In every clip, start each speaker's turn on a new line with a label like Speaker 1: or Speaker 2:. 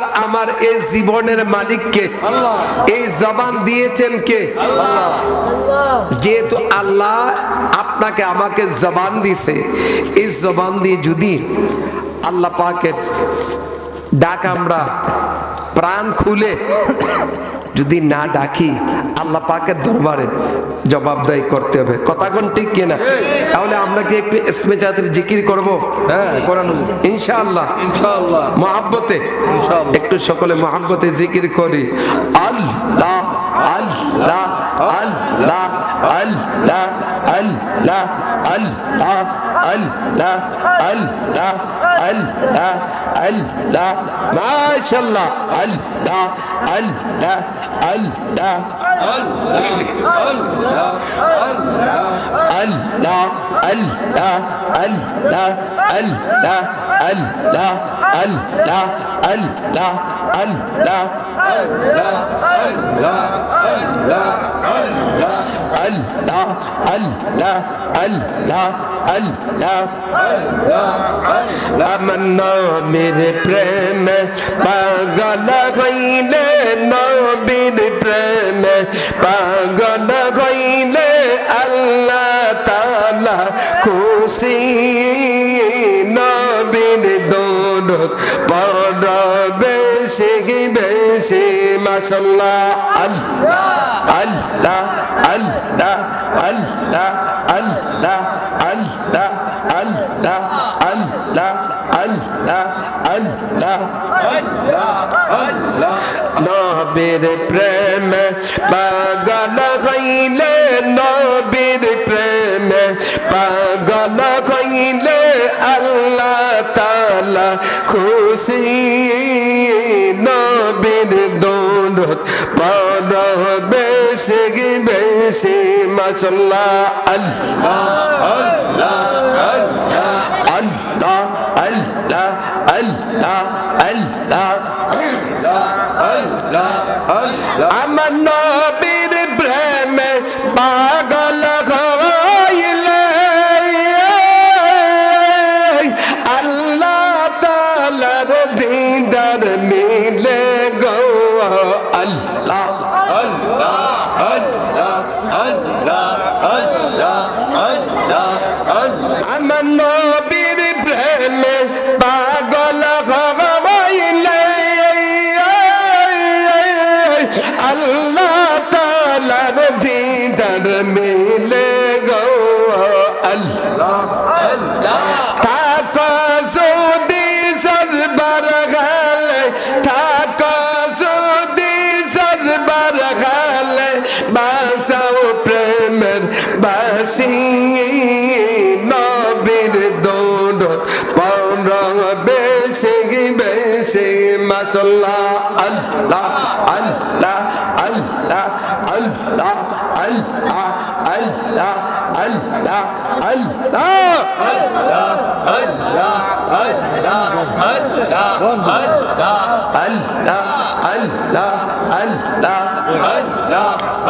Speaker 1: আপনার আমার এই জীবনের মালিককে এই জবান দিয়েছেন কে? যেহেতু আল্লাহ আপনাকে আমাকে জবান দিছে এই জবান দিয়ে যদি আল্লাহ পাকের ডাক আমরা প্রাণ খুলে। যদি না ডাকি আল্লাহ পাকের দরবারে জবাবদাহি করতে হবে। কথা কোন ঠিক কিনা তাহলে আমরা কি একটু ইসমে জাতের জিকির করব? হ্যাঁ ইনশাআল্লাহ। ইনশাআল্লাহ। মহাব্বতে। ইনশাআল্লাহ। একটু সকলে মহাব্বতে জিকির করি। আল্লাহ আল্লাহ আল্লাহ আল্লাহ আল্লাহ আল্লাহ আল্লাহ আল্লাহ ال لا ال لا ما شاء الله ال لا ال لا ال لا ال لا ال لا ال لا ال لا ال لا ال لا ال لا ال لا ال لا ال لا ال لا ال لا ال لا ال لا ال لا আল্লাহ আমার নবীর প্রেম পাগল হইলে নবীর প্রেম পাগল হইলে আল্লাহ তালা খুশি। নবীর দৌলত পর বেশি বেশি মাসাল্লাহ আল্লাহ আল্লাহ আল্লাহ আল্লাহ আল্লাহ আল্লাহ আল্লাহ আল্লাহ আল্লাহ আল্লাহ নবীর প্রেম, পাগল হইলে নবীর প্রেম, পাগল হইলে আল্লাহ তালা খুশি। নবীর দৌলত পর বেশি বেশি মাসাল্লাহ আল্লাহ আল্লাহ আল্লাহ আল্লাহ আল্লাহ আমার প্রেমে পাগল হইলে, আল্লাহ তালার দিদার মিলে গো, আল্লাহ। থাকো যদি সজবার গালে, থাকো যদি সজবার গালে বাসাও প্রেমের বাসি। বেশি মাসাল্লাহ আল্লাহ আল্লাহ আল্লাহ আল্লাহ আল্লাহ আল্লাহ আল্লাহ আল্লাহ আল্লাহ আল্লাহ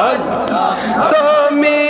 Speaker 1: আল্লাহ। তুমি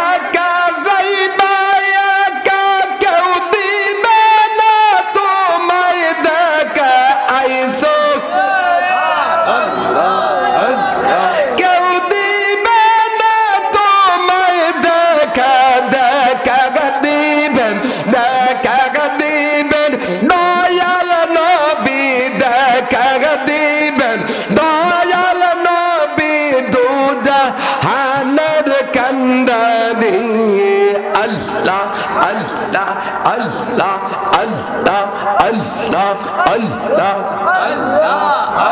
Speaker 1: আল্লাহ আল্লাহ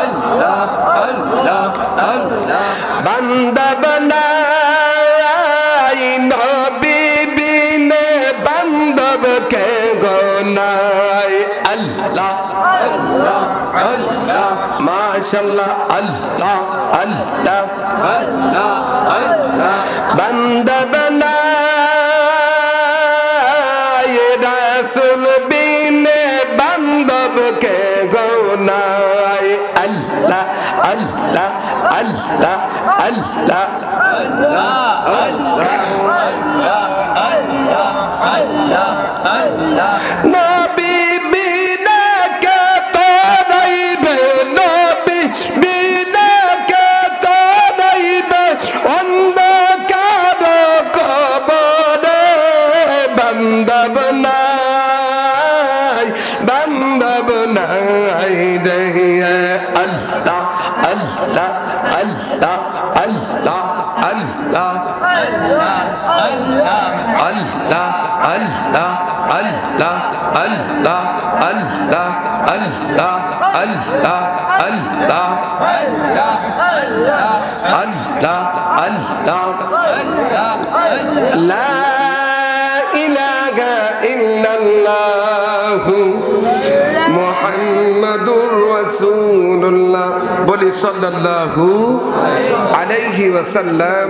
Speaker 1: আল্লাহ আল্লাহ। আল্লাহ আল্লাহ বান্দা বানাই নবী বিনে বান্দব কে গনাই আল্লাহ আল্লাহ আল্লাহ মাশাআল্লাহ আল্লাহ। আল্লাহ আল্লাহ আল্লাহ বান্দা বানাই রাসূল গোনাই আল্লাহ আল্লাহ আল্লাহ আল্লাহ। নবী বিনা নাই রে আল্লাহ আল্লাহ আল্লাহ আল্লাহ আল্লাহ আল্লাহ আল্লাহ আল্লাহ আল্লাহ আল্লাহ আল্লাহ আল্লাহ আল্লাহ আল্লাহ আল্লাহ লা ইলাহা ইল্লাল্লাহু মুহাম্মাদুর রাসূলুল্লাহ বলি সাল্লাল্লাহু আলাইহি ওয়াসাল্লাম